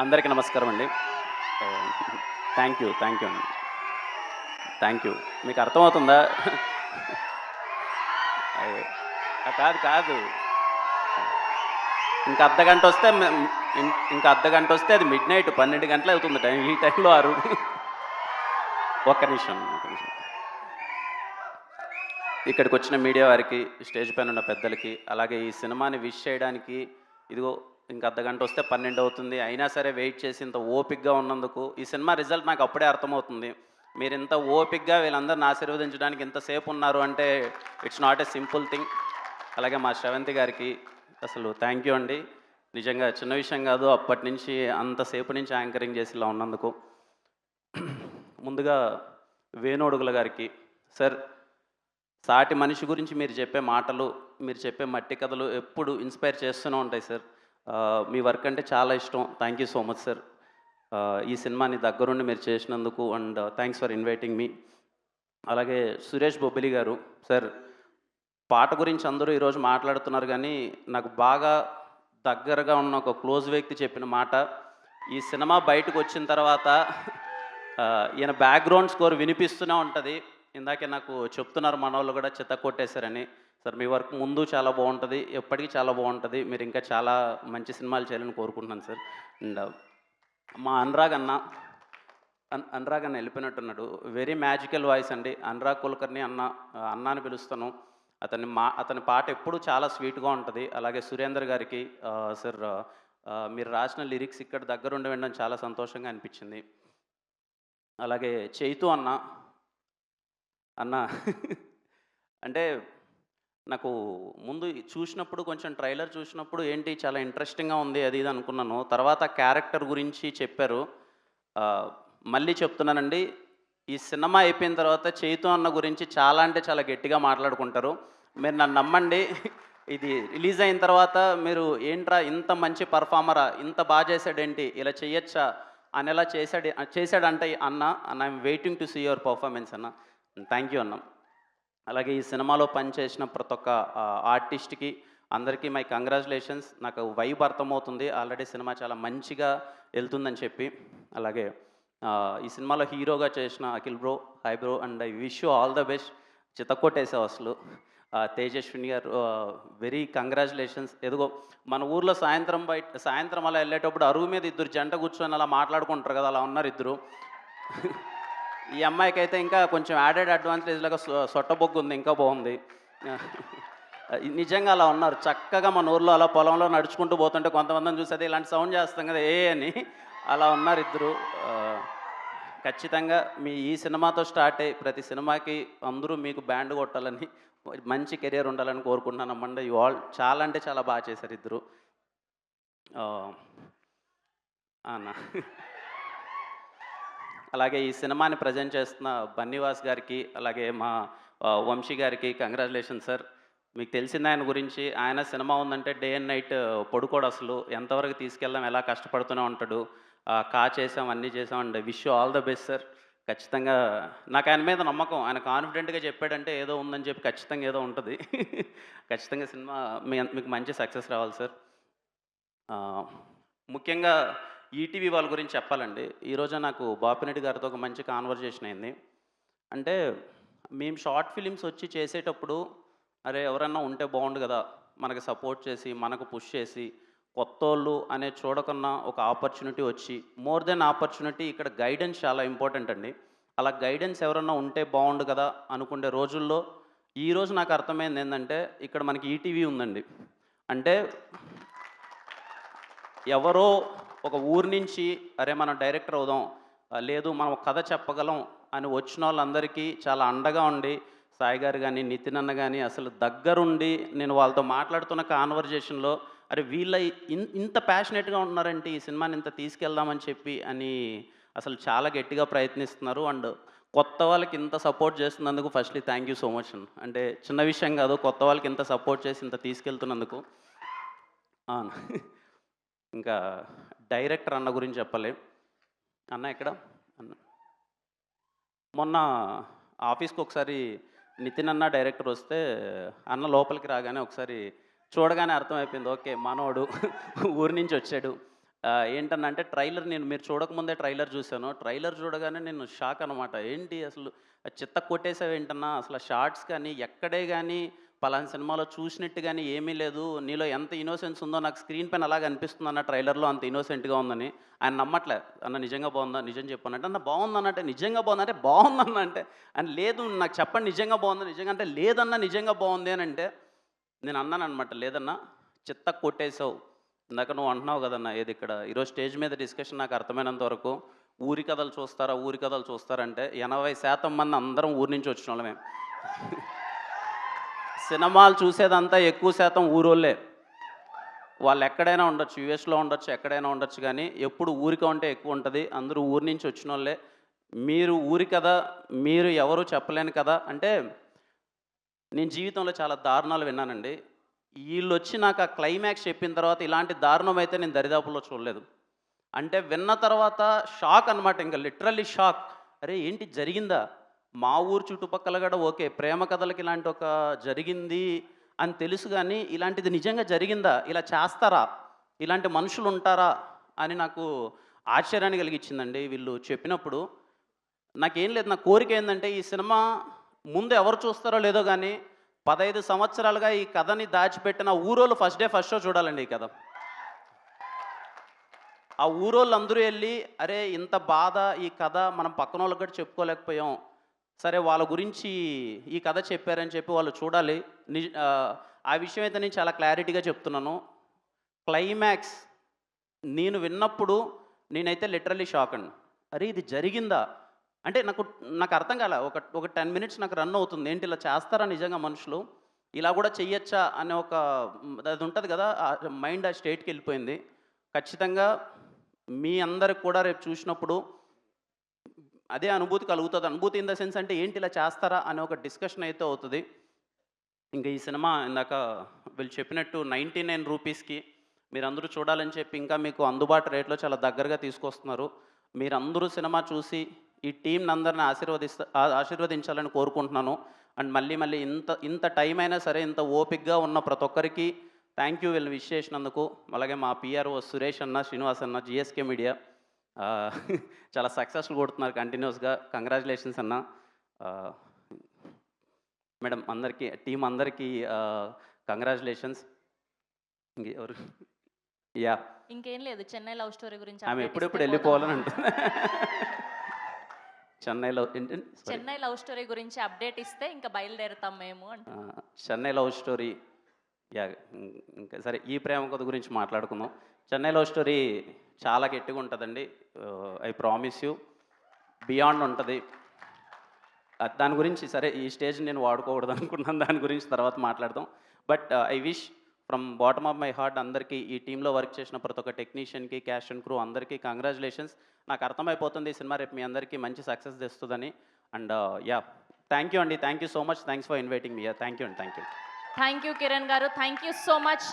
అందరికీ నమస్కారం అండి. థ్యాంక్ యూ థ్యాంక్ యూ అండి. Thank you. మీకు అర్థమవుతుందా? కాదు కాదు. ఇంకా అర్ధ గంట వస్తే ఇంకా అర్ధ గంట వస్తే అది మిడ్ నైట్ పన్నెండు గంటలు అవుతుంది టైం ఈ టైంలో ఆరు ఒక్క నిమిషం ఒక్క నిమిషం. ఇక్కడికి వచ్చిన మీడియా వారికి స్టేజ్ పైన ఉన్న పెద్దలకి అలాగే ఈ సినిమాని విష్ చేయడానికి ఇదిగో ఇంక అర్ధగంట వస్తే పన్నెండు అవుతుంది. అయినా సరే వెయిట్ చేసి ఇంత ఓపిక్గా ఉన్నందుకు ఈ సినిమా రిజల్ట్ నాకు అప్పుడే అర్థమవుతుంది. మీరు ఇంత ఓపిక్గా వీళ్ళందరిని ఆశీర్వదించడానికి ఇంతసేపు ఉన్నారు అంటే it's not a simple thing. అలాగే మా శ్రవంతి గారికి అసలు థ్యాంక్ యూ అండి. నిజంగా చిన్న విషయం కాదు అప్పటి నుంచి అంతసేపు నుంచి యాంకరింగ్ చేసి ఇలా ఉన్నందుకు. ముందుగా వేణోడుగుల గారికి సార్ సాటి మనిషి గురించి మీరు చెప్పే మాటలు మీరు చెప్పే మట్టి కథలు ఎప్పుడు ఇన్స్పైర్ చేస్తూనే ఉంటాయి సార్. మీ వర్క్ అంటే చాలా ఇష్టం. Thank you so much sir ఈ సినిమాని దగ్గరుండి మీరు చేసినందుకు and thanks for inviting me అలాగే సురేష్ బొబ్బిలి గారు సార్ పాట గురించి అందరూ ఈరోజు మాట్లాడుతున్నారు కానీ నాకు బాగా దగ్గరగా ఉన్న ఒక క్లోజ్ వ్యక్తి చెప్పిన మాట ఈ సినిమా బయటకు వచ్చిన తర్వాత ఈయన బ్యాక్గ్రౌండ్ స్కోర్ వినిపిస్తూనే ఉంటుంది. ఇందాకే నాకు చెప్తున్నారు మన వాళ్ళు కూడా చిత్త కొట్టేశారని. సార్ మీ వర్క్ ముందు చాలా బాగుంటుంది ఎప్పటికీ చాలా బాగుంటుంది. మీరు ఇంకా చాలా మంచి సినిమాలు చేయాలని కోరుకుంటున్నాను సార్. అండ్ మా అనురాగ్ అన్న అన్ అనురాగ్ అన్న వెళ్ళిపోయినట్టున్నాడు. వెరీ మ్యాజికల్ వాయిస్ అండి. అనురాగ్ కులకర్ణి అన్న అన్న అని పిలుస్తాను. అతని మా అతని పాట ఎప్పుడు చాలా స్వీట్గా ఉంటుంది. అలాగే సురేందర్ గారికి సార్ మీరు రాసిన లిరిక్స్ ఇక్కడ దగ్గరుండి వినడం చాలా సంతోషంగా అనిపించింది. అలాగే చైతు అన్న అన్న అంటే నాకు ముందు చూసినప్పుడు కొంచెం ట్రైలర్ చూసినప్పుడు ఏంటి చాలా ఇంట్రెస్టింగ్గా ఉంది అది ఇది అనుకున్నాను. తర్వాత క్యారెక్టర్ గురించి చెప్పారు. మళ్ళీ చెప్తున్నానండి. ఈ సినిమా అయిపోయిన తర్వాత చైతు అన్న గురించి చాలా అంటే చాలా గట్టిగా మాట్లాడుకుంటారు. మీరు నన్ను నమ్మండి. ఇది రిలీజ్ అయిన తర్వాత మీరు ఏంట్రా ఇంత మంచి పర్ఫార్మరా ఇంత బాగా చేశాడేంటి ఇలా చేయొచ్చా అని ఎలా చేశాడు చేశాడంటే అన్న and I'm waiting to see your performance అన్న. థ్యాంక్ యూ అన్న. అలాగే ఈ సినిమాలో పనిచేసిన ప్రతి ఒక్క ఆర్టిస్ట్కి అందరికీ మై కంగ్రాచులేషన్స్. నాకు వైబ్ అర్థమవుతుంది. ఆల్రెడీ సినిమా చాలా మంచిగా వెళ్తుందని చెప్పి. అలాగే ఈ సినిమాలో హీరోగా చేసిన Akhil bro hi bro and I wish you all the best. చితక్కొట్టేసావు అసలు. తేజస్విని గారు వెరీ కంగ్రాచులేషన్స్. ఎదుగో మన ఊర్లో సాయంత్రం బయట సాయంత్రం అలా వెళ్ళేటప్పుడు అరుగు మీద ఇద్దరు జంట కూర్చొని అలా మాట్లాడుకుంటారు కదా అలా ఉన్నారు ఇద్దరు. ఈ అమ్మాయికి అయితే ఇంకా కొంచెం యాడెడ్ అడ్వాంటేజ్ లాగా సొ- సొట్టబొగ్గు ఉంది ఇంకా బాగుంది నిజంగా అలా ఉన్నారు. చక్కగా మన ఊర్లో అలా పొలంలో నడుచుకుంటూ పోతుంటే కొంతమందిని చూసేది ఇలాంటి సౌండ్ చేస్తాం కదా ఏ అని. అలా ఉన్నారు ఇద్దరు. ఖచ్చితంగా మీ ఈ సినిమాతో స్టార్ట్ అయ్యి ప్రతి సినిమాకి అందరూ మీకు బ్యాండ్ కొట్టాలని మంచి కెరియర్ ఉండాలని కోరుకుంటున్నాను. అమ్మండి యు ఆల్ చాలా అంటే చాలా బాగా చేశారు ఇద్దరు. ఆ, అన్న. అలాగే ఈ సినిమాని ప్రజెంట్ చేస్తున్న బన్నీవాస్ గారికి అలాగే మా వంశీ గారికి కంగ్రాచులేషన్ సార్. మీకు తెలిసింది ఆయన గురించి. ఆయన సినిమా ఉందంటే డే అండ్ నైట్ పడుకోడు అసలు. ఎంతవరకు తీసుకెళ్దాం ఎలా కష్టపడుతూనే ఉంటాడు. కా చేసాం అన్నీ చేసాం and wish all the best sir. ఖచ్చితంగా నాకు ఆయన మీద నమ్మకం. ఆయన కాన్ఫిడెంట్గా చెప్పాడంటే ఏదో ఉందని చెప్పి ఖచ్చితంగా ఏదో ఉంటుంది. ఖచ్చితంగా సినిమా మీ మీకు మంచి సక్సెస్ రావాలి సార్. ముఖ్యంగా ఈటీవీ వాళ్ళ గురించి చెప్పాలండి. ఈరోజు నాకు బాపినెడ్డి గారితో ఒక మంచి కాన్వర్జేషన్ అయింది. అంటే మేము షార్ట్ ఫిలిమ్స్ వచ్చి చేసేటప్పుడు అరే ఎవరన్నా ఉంటే బాగుండు కదా మనకి సపోర్ట్ చేసి మనకు పుష్ చేసి కొత్తోళ్ళు అనే చూడకున్న ఒక ఆపర్చునిటీ వచ్చి మోర్ దెన్ ఆపర్చునిటీ ఇక్కడ గైడెన్స్ చాలా ఇంపార్టెంట్ అండి. అలా గైడెన్స్ ఎవరన్నా ఉంటే బాగుండు కదా అనుకునే రోజుల్లో ఈ రోజు నాకు అర్థమైంది ఏంటంటే ఇక్కడ మనకి ఈటీవీ ఉందండి. అంటే ఎవరో ఒక ఊరి నుంచి అరే మనం డైరెక్టర్ అవుదాం లేదు మనం కథ చెప్పగలం అని వచ్చిన వాళ్ళందరికీ చాలా అండగా ఉండి సాయి గారు కానీ నితిన్ అన్న కానీ అసలు దగ్గరుండి నేను వాళ్ళతో మాట్లాడుతున్న కాన్వర్జేషన్లో అరే వీళ్ళ ఇన్ ఇంత ప్యాషనెట్గా ఉన్నారంటే ఈ సినిమాని ఇంత తీసుకెళ్దామని చెప్పి అని అసలు చాలా గట్టిగా ప్రయత్నిస్తున్నారు. అండ్ కొత్త వాళ్ళకి ఇంత సపోర్ట్ చేస్తున్నందుకు firstly thank you so much అంటే చిన్న విషయం కాదు కొత్త వాళ్ళకి ఇంత సపోర్ట్ చేసి ఇంత తీసుకెళ్తున్నందుకు. అవును. ఇంకా డైరెక్టర్ అన్న గురించి చెప్పాలి. అన్న ఎక్కడ? అన్న. మొన్న ఆఫీస్కి ఒకసారి నితిన్ అన్న డైరెక్టర్ వస్తే అన్న లోపలికి రాగానే ఒకసారి చూడగానే అర్థమైపోయింది. ఓకే మనోడు ఊరి నుంచి వచ్చాడు. ఏంటనంటే ట్రైలర్ నేను మీరు చూడకముందే ట్రైలర్ చూశాను. ట్రైలర్ చూడగానే నేను షాక్ అనమాట ఏంటి అసలు? చిత్త కొట్టేసావు ఏంటన్నా అసలు షార్ట్స్ కానీ ఎక్కడే కానీ పలానా సినిమాలో చూసినట్టు కానీ ఏమీ లేదు. నీలో ఎంత ఇన్నోసెన్స్ ఉందో నాకు స్క్రీన్ పైన అలాగ అనిపిస్తుంది అన్న ట్రైలర్లో అంత ఇన్నోసెంట్గా ఉందని. ఆయన నమ్మట్లే. అన్న నిజంగా బాగుందా? నిజం చెప్పనంటే అన్న బాగుంది? అంటే నిజంగా బాగుందంటే బాగుందన్న అంటే ఆయన లేదు నాకు చెప్పండి నిజంగా బాగుంది? నిజంగా అంటే లేదన్న నిజంగా బాగుంది అని అంటే నేను అన్నాను అనమాట లేదన్నా చిత్త కొట్టేసావు ఇందాక నువ్వు అంటున్నావు కదన్నా ఏది ఇక్కడ? ఈరోజు స్టేజ్ మీద డిస్కషన్ నాకు అర్థమైనంత వరకు ఊరి కథలు చూస్తారా? ఊరి కథలు చూస్తారంటే ఎనభై శాతం మంది అందరం ఊరి నుంచి వచ్చిన వాళ్ళమే సినిమాలు చూసేదంతా ఎక్కువ శాతం ఊరోళ్ళే. వాళ్ళు ఎక్కడైనా ఉండొచ్చు యుఎస్లో ఉండొచ్చు ఎక్కడైనా ఉండొచ్చు కానీ ఎప్పుడు ఊరిక ఉంటే ఎక్కువ ఉంటుంది. అందరూ ఊరి నుంచి వచ్చిన వాళ్ళే మీరు ఊరి కదా మీరు ఎవరు చెప్పలేను కదా అంటే నేను జీవితంలో చాలా దారుణాలు విన్నానండి. వీళ్ళు వచ్చి నాకు ఆ క్లైమాక్స్ చెప్పిన తర్వాత ఇలాంటి దారుణం అయితే నేను దరిదాపుల్లో చూడలేదు. అంటే విన్న తర్వాత షాక్ అనమాట ఇంకా లిటరల్లీ షాక్ అరే ఏంటి జరిగిందా? మా ఊరు చుట్టుపక్కల కూడా ఓకే ప్రేమ కథలకి ఇలాంటి ఒక జరిగింది అని తెలుసు కానీ ఇలాంటిది నిజంగా జరిగిందా? ఇలా చేస్తారా? ఇలాంటి మనుషులు ఉంటారా? అని నాకు ఆశ్చర్యాన్ని కలిగించిందండి వీళ్ళు చెప్పినప్పుడు. నాకేం లేదు నా కోరిక ఏంటంటే ఈ సినిమా ముందు ఎవరు చూస్తారో లేదో కానీ పదహైదు సంవత్సరాలుగా ఈ కథని దాచిపెట్టిన ఊరోళ్ళు ఫస్ట్ డే ఫస్ట్ షో చూడాలండి ఈ కథ. ఆ ఊరోళ్ళు అందరూ వెళ్ళి అరే ఇంత బాధ ఈ కథ మనం పక్కన వాళ్ళకి కూడా చెప్పుకోలేకపోయాం. సరే వాళ్ళ గురించి ఈ కథ చెప్పారని చెప్పి వాళ్ళు చూడాలి. నిజ ఆ, విషయం అయితే నేను చాలా క్లారిటీగా చెప్తున్నాను. క్లైమాక్స్ నేను విన్నప్పుడు నేనైతే లిటరలీ షాక్ అండి అరే ఇది జరిగిందా? అంటే నాకు నాకు అర్థం కాలే. ఒక ఒక టెన్ మినిట్స్ నాకు రన్ అవుతుంది. ఏంటి ఇలా చేస్తారా నిజంగా మనుషులు? ఇలా కూడా చెయ్యొచ్చా అనే ఒక అది ఉంటుంది కదా మైండ్ ఆ స్టేట్కి వెళ్ళిపోయింది. ఖచ్చితంగా మీ అందరికి కూడా రేపు చూసినప్పుడు అదే అనుభూతి కలుగుతుంది. అనుభూతి ఇన్ ద సెన్స్ అంటే ఏంటి ఇలా చేస్తారా అనే ఒక డిస్కషన్ అయితే అవుతుంది. ఇంకా ఈ సినిమా ఇందాక వీళ్ళు చెప్పినట్టు నైంటీ నైన్ రూపీస్కి మీరందరూ చూడాలని చెప్పి ఇంకా మీకు అందుబాటు రేట్లో చాలా దగ్గరగా తీసుకొస్తున్నారు. మీరందరూ సినిమా చూసి ఈ టీంని అందరిని ఆశీర్వదిస్తా ఆశీర్వదించాలని కోరుకుంటున్నాను. అండ్ మళ్ళీ మళ్ళీ ఇంత ఇంత టైం అయినా సరే ఇంత ఓపిక్గా ఉన్న ప్రతి ఒక్కరికి థ్యాంక్ యూ వీళ్ళు విష్ చేసినందుకు. అలాగే మా పిఆర్ఓ సురేష్ అన్న శ్రీనివాస్ అన్న జిఎస్కే మీడియా. చాలా సక్సెస్ఫుల్ కొడుతున్నారు కంటిన్యూస్గా. కంగ్రాచులేషన్స్ అన్న. మేడం అందరికీ టీం అందరికీ కంగ్రాచులేషన్స్. ఎవరు? యా. ఇంకేం లేదు. చెన్నై లవ్ స్టోరీ గురించి ఆమె ఎప్పుడెప్పుడు వెళ్ళిపోవాలని. అంటుంది. ఏంటండి Sorry. చెన్నై లవ్ స్టోరీ గురించి అప్డేట్ ఇస్తే ఇంకా బయలుదేరుతాం మేము చెన్నై లవ్ స్టోరీ యా ఇంకా సరే ఈ ప్రేమ కథ గురించి మాట్లాడుకుందాం. చెన్నై లవ్ స్టోరీ చాలా గట్టిగా ఉంటుందండి. ఐ ప్రామిస్ యూ బియాండ్ ఉంటుంది. దాని గురించి సరే ఈ స్టేజ్ నేను వాడుకోకూడదు అనుకున్నాను దాని గురించి తర్వాత మాట్లాడదాం. But I wish from bottom of my heart అందరికీ ఈ టీంలో వర్క్ చేసిన ప్రతి ఒక్క టెక్నీషియన్కి క్యాష్ అండ్ క్రూ అందరికీ కంగ్రాచులేషన్స్. నాకు అర్థమైపోతుంది ఈ సినిమా రేపు మీ అందరికీ మంచి సక్సెస్ తెస్తుందని. అండ్ యా థ్యాంక్ యూ అండి thank you so much. Thanks for inviting me. Thank you అండి thank you thank you Kiran garu thank you so much